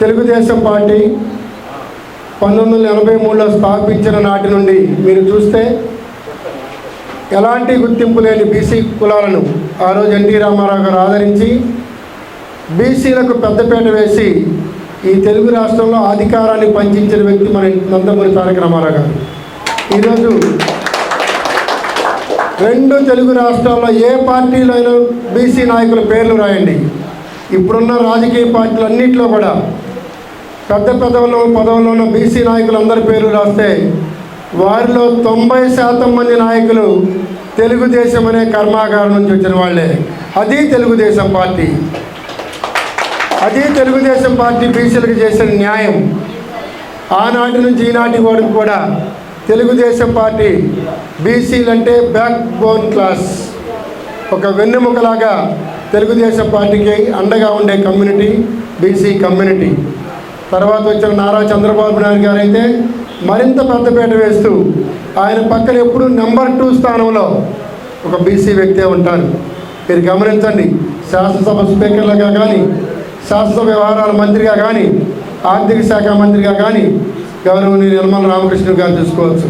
Telugu Desam party పంతొమ్మిది వందల ఎనభై మూడులో స్థాపించిన నాటి నుండి మీరు చూస్తే ఎలాంటి గుర్తింపు లేని బీసీ కులాలను ఆ రోజు ఎన్టీ రామారావు గారు ఆదరించి బీసీలకు పెద్దపేట వేసి ఈ తెలుగు రాష్ట్రంలో అధికారాన్ని పంచించిన వ్యక్తి మన నందమూరి తారక రామారావు గారు. ఈరోజు రెండు తెలుగు రాష్ట్రాల్లో ఏ పార్టీలో బీసీ నాయకుల పేర్లు రాయండి. ఇప్పుడున్న రాజకీయ పార్టీలు అన్నింటిలో కూడా పెద్ద పెదవుల్లో పదవుల్లో ఉన్న బీసీ నాయకులందరి పేర్లు రాస్తే వారిలో తొంభై శాతం మంది నాయకులు తెలుగుదేశం అనే కర్మాగారం నుంచి వచ్చిన వాళ్ళే. అది తెలుగుదేశం పార్టీ. అది తెలుగుదేశం పార్టీ బీసీలకు చేసిన న్యాయం. ఆనాటి నుంచి ఈనాటి వరకు కూడా తెలుగుదేశం పార్టీ బీసీలు అంటే బ్యాక్ బోన్ క్లాస్ ఒక వెన్నెముకలాగా తెలుగుదేశం పార్టీకి అండగా ఉండే కమ్యూనిటీ బీసీ కమ్యూనిటీ తర్వాత వచ్చిన నారా చంద్రబాబు నాయుడు గారు అయితే మరింత పెద్దపీట వేస్తూ ఆయన పక్కన ఎప్పుడు నెంబర్ టూ స్థానంలో ఒక బీసీ వ్యక్తే ఉంటారు. మీరు గమనించండి శాసనసభ స్పీకర్లుగా కానీ శాసనసభ వ్యవహారాల మంత్రిగా కానీ ఆర్థిక శాఖ మంత్రిగా కానీ గౌరవనీయ నిర్మల రామకృష్ణ గారు చూసుకోవచ్చు.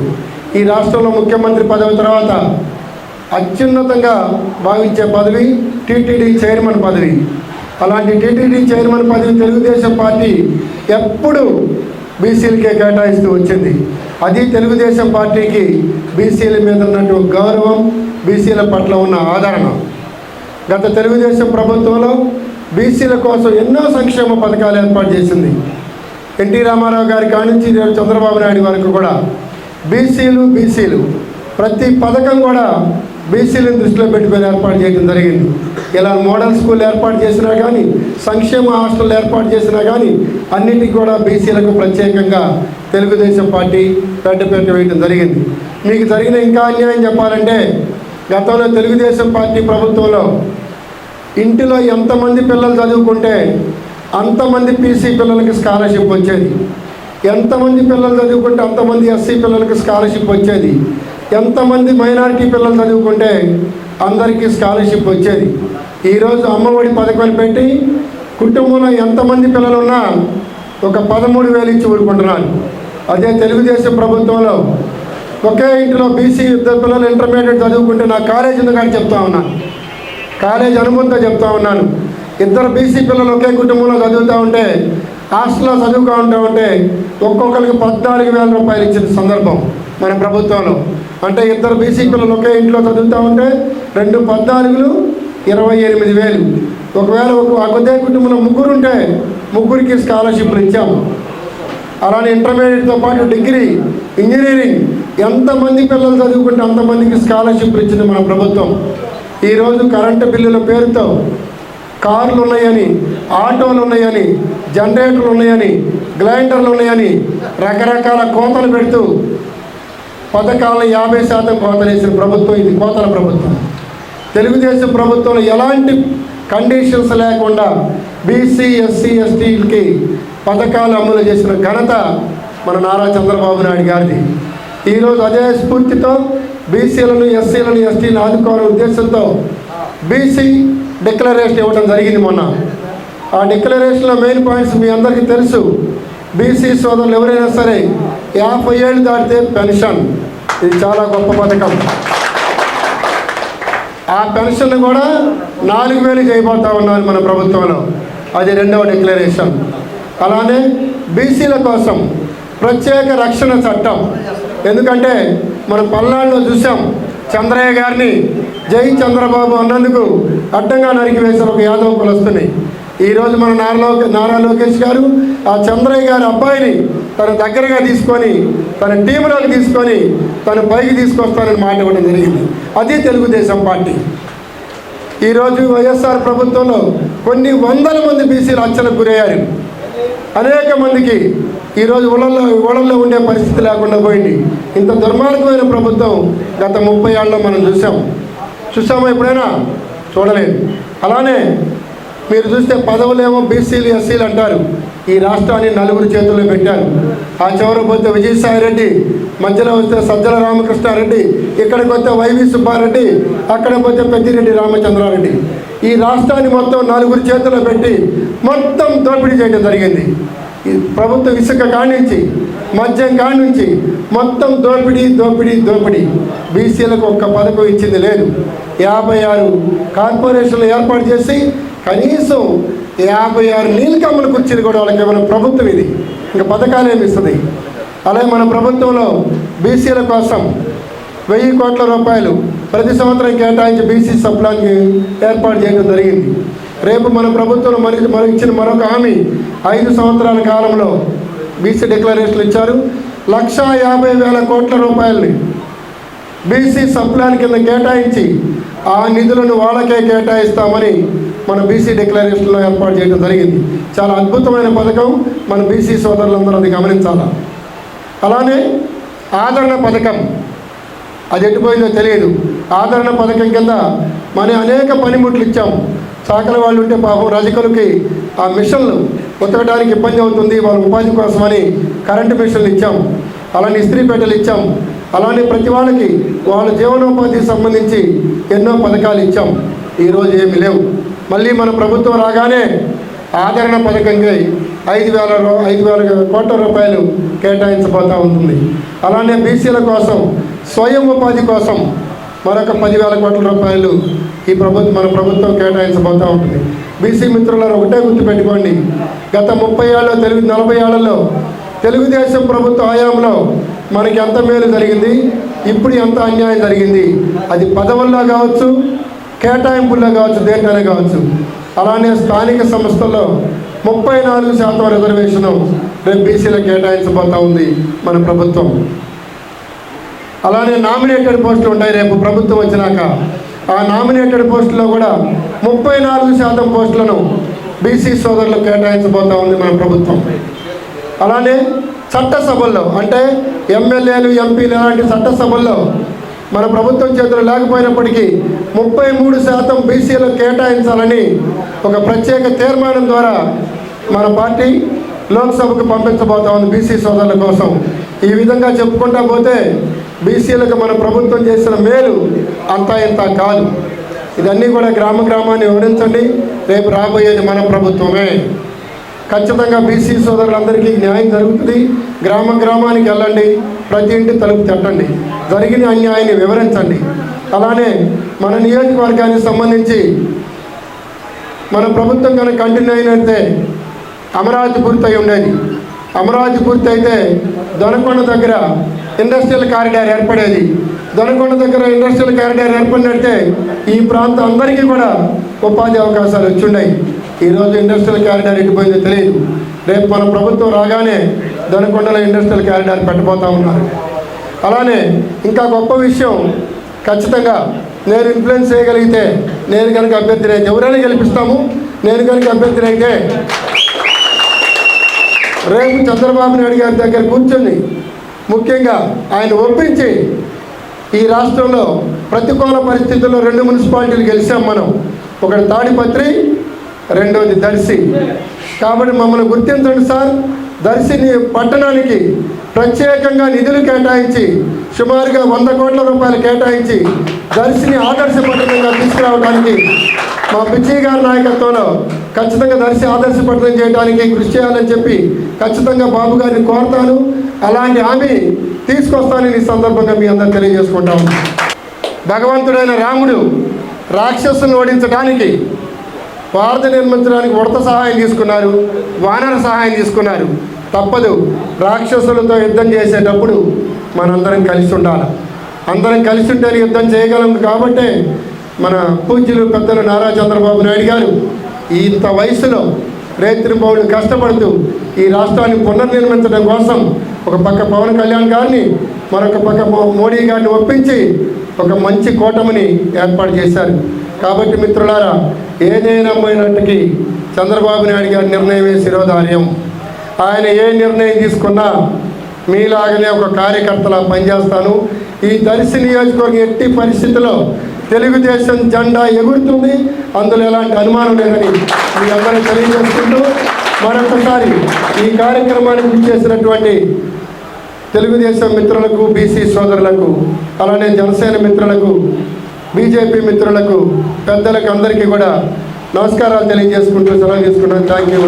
ఈ రాష్ట్రంలో ముఖ్యమంత్రి పదవి తర్వాత అత్యున్నతంగా భావించే పదవి టీటీడీ చైర్మన్ పదవి. అలాంటి టీటీడీ చైర్మన్ పదవి తెలుగుదేశం పార్టీ ఎప్పుడు బీసీలకే కేటాయిస్తూ వచ్చింది. అది తెలుగుదేశం పార్టీకి బీసీల మీద ఉన్నటువంటి గౌరవం బీసీల పట్ల ఉన్న ఆదరణ. గత తెలుగుదేశం ప్రభుత్వంలో బీసీల కోసం ఎన్నో సంక్షేమ పథకాలు ఏర్పాటు చేసింది. ఎన్టీ రామారావు గారి కానించి నేడు చంద్రబాబు నాయుడు వరకు కూడా బీసీలు బీసీలు. ప్రతి పథకం కూడా బీసీలను దృష్టిలో పెట్టుకొని ఏర్పాటు చేయడం జరిగింది. ఇలా మోడల్ స్కూల్ ఏర్పాటు చేసినా కానీ సంక్షేమ హాస్టల్ ఏర్పాటు చేసినా కానీ అన్నిటికీ కూడా బీసీలకు ప్రత్యేకంగా తెలుగుదేశం పార్టీ పెద్దపేట వేయడం జరిగింది. మీకు జరిగిన ఇంకా అన్యాయం చెప్పాలంటే గతంలో తెలుగుదేశం పార్టీ ప్రభుత్వంలో ఇంటిలో ఎంతమంది పిల్లలు చదువుకుంటే అంతమంది పీసీ పిల్లలకి స్కాలర్షిప్ వచ్చేది. ఎంతమంది పిల్లలు చదువుకుంటే అంతమంది ఎస్సీ పిల్లలకి స్కాలర్షిప్ వచ్చేది. ఎంతమంది మైనారిటీ పిల్లలు చదువుకుంటే అందరికీ స్కాలర్షిప్ వచ్చేది? ఈరోజు అమ్మఒడి పథకాన్ని పెట్టి కుటుంబంలో ఎంతమంది పిల్లలు ఉన్నా ఒక పదమూడు వేలు ఇచ్చి ఊరుకుంటున్నారు. అదే తెలుగుదేశం ప్రభుత్వంలో ఒకే ఇంటిలో బీసీ ఇద్దరు పిల్లలు ఇంటర్మీడియట్ చదువుకుంటే నా కాలేజ్ ఉంది కానీ చెప్తా ఉన్నాను కాలేజ్ అనుభవంతో చెప్తా ఉన్నాను. ఇద్దరు బీసీ పిల్లలు ఒకే కుటుంబంలో చదువుతూ ఉంటే హాస్టల్లో చదువుతూ ఉంటా ఉంటే ఒక్కొక్కరికి పద్నాలుగు వేల రూపాయలు ఇచ్చిన సందర్భం మన ప్రభుత్వంలో. అంటే ఇద్దరు బీసీ పిల్లలు ఒకే ఇంట్లో చదువుతూ ఉంటే రెండు పద్నాలుగులు ఇరవై ఎనిమిది వేలు. ఒకవేళ ఒక అదే కుటుంబంలో ముగ్గురు ఉంటే ముగ్గురికి స్కాలర్షిప్లు ఇచ్చాము అలానే ఇంటర్మీడియట్తో పాటు డిగ్రీ ఇంజనీరింగ్ ఎంతమంది పిల్లలు చదువుకుంటే అంతమందికి స్కాలర్షిప్లు ఇచ్చింది మన ప్రభుత్వం. ఈరోజు కరెంటు బిల్లుల పేరుతో కార్లు ఉన్నాయని ఆటోలు ఉన్నాయని జనరేటర్లు ఉన్నాయని గ్రైండర్లు ఉన్నాయని రకరకాల కోతలు పెడుతూ పథకాలను యాభై శాతం కోతలేసిన ప్రభుత్వం ఇది కోతల ప్రభుత్వం. తెలుగుదేశం ప్రభుత్వంలో ఎలాంటి కండిషన్స్ లేకుండా బీసీ ఎస్సీ ఎస్టీలకి పథకాలు అమలు చేసిన ఘనత మన నారా చంద్రబాబు నాయుడు గారిది. ఈరోజు అదే స్ఫూర్తితో బీసీలను ఎస్సీలను ఎస్టీలను ఆదుకోవాలనే ఉద్దేశంతో బీసీ డిక్లరేషన్ ఇవ్వడం జరిగింది మొన్న. ఆ డిక్లరేషన్లో మెయిన్ పాయింట్స్ మీ అందరికీ తెలుసు. బీసీ సోదరులు ఎవరైనా సరే యాభై ఏళ్ళు దాటితే పెన్షన్ ఇది చాలా గొప్ప పథకం. ఆ పెన్షన్ కూడా నాలుగు వేలు చేయబోతా ఉన్నారు మన ప్రభుత్వంలో. అది రెండవ డిక్లరేషన్ అలానే బీసీల కోసం ప్రత్యేక రక్షణ చట్టం. ఎందుకంటే మనం పల్నాడులో చూసాం చంద్రయ్య గారిని జై చంద్రబాబు అన్నందుకు అడ్డంగా నరికి వేసిన ఒక యాదవ కులస్తుని ఈరోజు మన నారా లోకే నారా లోకేష్ గారు ఆ చంద్రయ్య గారి అబ్బాయిని తన దగ్గరగా తీసుకొని తన టీంలోకి తీసుకొని తన పైకి తీసుకొస్తానని మాట ఇవ్వడం జరిగింది. అది తెలుగుదేశం పార్టీ. ఈరోజు వైఎస్ఆర్ ప్రభుత్వంలో కొన్ని వందల మంది బీసీలు హత్యలకు గురయ్యారు. అనేక మందికి ఈరోజు ఊళ్ళల్లో ఊళ్ళల్లో ఉండే పరిస్థితి లేకుండా పోయింది. ఇంత దుర్మార్గమైన ప్రభుత్వం గత ముప్పై ఏళ్ళలో మనం చూసాం. చూసామా ఎప్పుడైనా? చూడలేదు. అలానే మీరు చూస్తే పదవులేమో బీసీలు ఎస్సీలు అంటారు. ఈ రాష్ట్రాన్ని నలుగురు చేతుల్లో పెట్టారు. ఆ చివర పోతే విజయసాయి రెడ్డి మధ్యలో వస్తే సజ్జల రామకృష్ణారెడ్డి ఇక్కడికి వస్తే వైవి సుబ్బారెడ్డి అక్కడ పోతే పెద్దిరెడ్డి రామచంద్రారెడ్డి. ఈ రాష్ట్రాన్ని మొత్తం నలుగురు చేతుల్లో పెట్టి మొత్తం దోపిడీ చేయడం జరిగింది. ప్రభుత్వ ఇసుక కానించి మద్యం కానించి మొత్తం దోపిడీ దోపిడీ దోపిడీ. బీసీలకు ఒక్క పథకం ఇచ్చింది లేదు. యాభై ఆరు కార్పొరేషన్లు ఏర్పాటు చేసి కనీసం యాభై ఆరు నీలకమ్మల కుర్చీలు కూడా వాళ్ళకి ఇవ్వడం ప్రభుత్వం ఇది. ఇంకా పథకాలు ఏమి ఇస్తుంది? అలాగే మన ప్రభుత్వంలో బీసీల కోసం వెయ్యి కోట్ల రూపాయలు ప్రతి సంవత్సరం కేటాయించి బీసీ సప్లాన్కి ఏర్పాటు చేయడం జరిగింది. రేపు మన ప్రభుత్వంలో మరి మరి ఇచ్చిన మరొక హామీ ఐదు సంవత్సరాల కాలంలో బీసీ డిక్లరేషన్లు ఇచ్చారు. లక్షా యాభై వేల కోట్ల రూపాయలని బీసీ సప్లాన్ కింద కేటాయించి ఆ నిధులను వాళ్ళకే కేటాయిస్తామని మన బీసీ డిక్లరేషన్లో ఏర్పాటు చేయడం జరిగింది. చాలా అద్భుతమైన పథకం మన బీసీ సోదరులందరూ అది గమనించాలా? అలానే ఆదరణ పథకం అది ఎట్టుపోయిందో తెలియదు. ఆదరణ పథకం కింద మన అనేక పనిముట్లు ఇచ్చాం. చాకల వాళ్ళు ఉంటే పాపం రజకులకి ఆ మిషన్లు ఉతకడానికి ఇబ్బంది అవుతుంది వాళ్ళ ఉపాధి కోసమని కరెంటు మిషన్లు ఇచ్చాం. అలానే ఇస్త్రీ పెట్టెలు ఇచ్చాం. అలానే ప్రతి వాళ్ళకి వాళ్ళ జీవనోపాధికి సంబంధించి ఎన్నో పథకాలు ఇచ్చాం. ఈరోజు ఏమి లేవు. మళ్ళీ మన ప్రభుత్వం రాగానే ఆదరణ పథకంగా ఐదు వేల ఐదు వేల కోట్ల రూపాయలు కేటాయించబోతూ ఉంటుంది. అలానే బీసీల కోసం స్వయం ఉపాధి కోసం మరొక పదివేల కోట్ల రూపాయలు ఈ ప్రభుత్వం మన ప్రభుత్వం కేటాయించబోతూ ఉంటుంది. బీసీ మిత్రులను ఒకటే గుర్తుపెట్టుకోండి. గత ముప్పై ఏళ్ళలో తెలుగు నలభై ఏళ్ళలో తెలుగుదేశం ప్రభుత్వ హయాంలో మనకి ఎంత మేలు జరిగింది? ఇప్పుడు ఎంత అన్యాయం జరిగింది? అది పదవుల్లో కావచ్చు కేటాయింపుల్లో కావచ్చు దేంట్లోనే కావచ్చు. అలానే స్థానిక సంస్థల్లో ముప్పై నాలుగు శాతం రిజర్వేషన్ రేపు బీసీలకు కేటాయించబోతూ ఉంది మన ప్రభుత్వం. అలానే నామినేటెడ్ పోస్టులు ఉంటాయి రేపు ప్రభుత్వం వచ్చినాక. ఆ నామినేటెడ్ పోస్టులో కూడా ముప్పై నాలుగు శాతం పోస్టులను బీసీ సోదరులకు కేటాయించబోతూ ఉంది మన ప్రభుత్వం. అలానే చట్టసభల్లో అంటే ఎమ్మెల్యేలు ఎంపీలు లాంటి చట్టసభల్లో మన ప్రభుత్వం చేతులు లేకపోయినప్పటికీ ముప్పై మూడు శాతం బీసీలు కేటాయించాలని ఒక ప్రత్యేక తీర్మానం ద్వారా మన పార్టీ లోక్సభకు పంపించబోతా ఉంది బీసీ సోదరుల కోసం. ఈ విధంగా చెప్పుకుంటా పోతే బీసీలకు మన ప్రభుత్వం చేసిన మేలు అంతా ఇంత కాదు. ఇదన్నీ కూడా గ్రామ గ్రామాన్ని వివరించండి. రేపు రాబోయేది మన ప్రభుత్వమే. ఖచ్చితంగా బీసీ సోదరులందరికీ న్యాయం జరుగుతుంది. గ్రామ గ్రామానికి వెళ్ళండి. ప్రతి ఇంటి తలుపు తట్టండి. జరిగిన అన్యాయాన్ని వివరించండి. అలానే మన నియోజకవర్గానికి సంబంధించి మన ప్రభుత్వం కనుక కంటిన్యూ అయినైతే అమరావతి పూర్తయి ఉండేది. అమరావతి పూర్తయితే దొనకొండ దగ్గర ఇండస్ట్రియల్ కారిడార్ ఏర్పడేది. దొనకొండ దగ్గర ఇండస్ట్రియల్ కారిడార్ ఏర్పడినట్టే ఈ ప్రాంతం అందరికీ కూడా ఉపాధి అవకాశాలు వచ్చుండయి ఈరోజు ఇండస్ట్రియల్ కారిడార్ ఎటుపోయిందో తెలియదు. రేపు మన ప్రభుత్వం రాగానే దొనకొండలో ఇండస్ట్రియల్ కారిడార్ పెట్టబోతా ఉన్నారు. అలానే ఇంకా గొప్ప విషయం ఖచ్చితంగా నేను ఇన్ఫ్లుయెన్స్ చేయగలిగితే నేను కనుక అభ్యర్థిని అయితే ఎవరైనా గెలిపిస్తాము. నేను కనుక అభ్యర్థిని అయితే రేపు చంద్రబాబు నాయుడు గారి దగ్గర కూర్చొని ముఖ్యంగా ఆయన ఒప్పించి ఈ రాష్ట్రంలో ప్రతికూల పరిస్థితుల్లో రెండు మున్సిపాలిటీలు గెలిచాం మనం. ఒకటి తాడిపత్రి రెండవది దర్శి. కాబట్టి మమ్మల్ని గుర్తించండి సార్. దర్శిని పట్టణానికి ప్రత్యేకంగా నిధులు కేటాయించి సుమారుగా వంద కోట్ల రూపాయలు కేటాయించి దర్శిని ఆదర్శ పట్టణంగా తీసుకురావడానికి మా పిచ్చయ్య గారి నాయకత్వంలో ఖచ్చితంగా దర్శి ఆదర్శ పట్టణం చేయడానికి కృషి చేయాలని చెప్పి ఖచ్చితంగా బాబు గారిని కోరుతాను. అలాంటి హామీ తీసుకొస్తానని ఈ సందర్భంగా మీ అందరూ తెలియజేసుకుంటాం. భగవంతుడైన రాముడు రాక్షసును ఓడించడానికి భారత నిర్మించడానికి ఉడత సహాయం తీసుకున్నారు వానర సహాయం తీసుకున్నారు. తప్పదు. రాక్షసులతో యుద్ధం చేసేటప్పుడు మనందరం కలిసి ఉండాలి. అందరం కలిసి ఉంటేనే యుద్ధం చేయగలం కాబట్టే మన పూజ్యులు పెద్దలు నారా చంద్రబాబు నాయుడు గారు ఇంత వయసులో రేత్రింబౌళ్ళు కష్టపడుతూ ఈ రాష్ట్రాన్ని పునర్నిర్మించడం కోసం ఒక పక్క పవన్ కళ్యాణ్ గారిని మరొక పక్క మో- మోడీ గారిని ఒప్పించి ఒక మంచి కూటమిని ఏర్పాటు చేశారు. కాబట్టి మిత్రులారా ఏదైనా చంద్రబాబు నాయుడు గారి నిర్ణయమే శిరోధార్యం. ఆయన ఏ నిర్ణయం తీసుకున్నా మీలాగనే ఒక కార్యకర్తలా పనిచేస్తాను. ఈ దర్శి నియోజకవర్గం ఎట్టి పరిస్థితిలో తెలుగుదేశం జెండా ఎగురుతుంది. అందులో ఎలాంటి అనుమానం లేదని మీ అందరూ తెలియజేసుకుంటూ మరొకసారి ఈ కార్యక్రమానికి చేసినటువంటి తెలుగుదేశం మిత్రులకు బీసీ సోదరులకు అలానే జనసేన మిత్రులకు బీజేపీ మిత్రులకు పెద్దలకు అందరికీ కూడా నమస్కారాలు తెలియజేసుకుంటూ సెలవు తీసుకుంటాను థ్యాంక్ యూ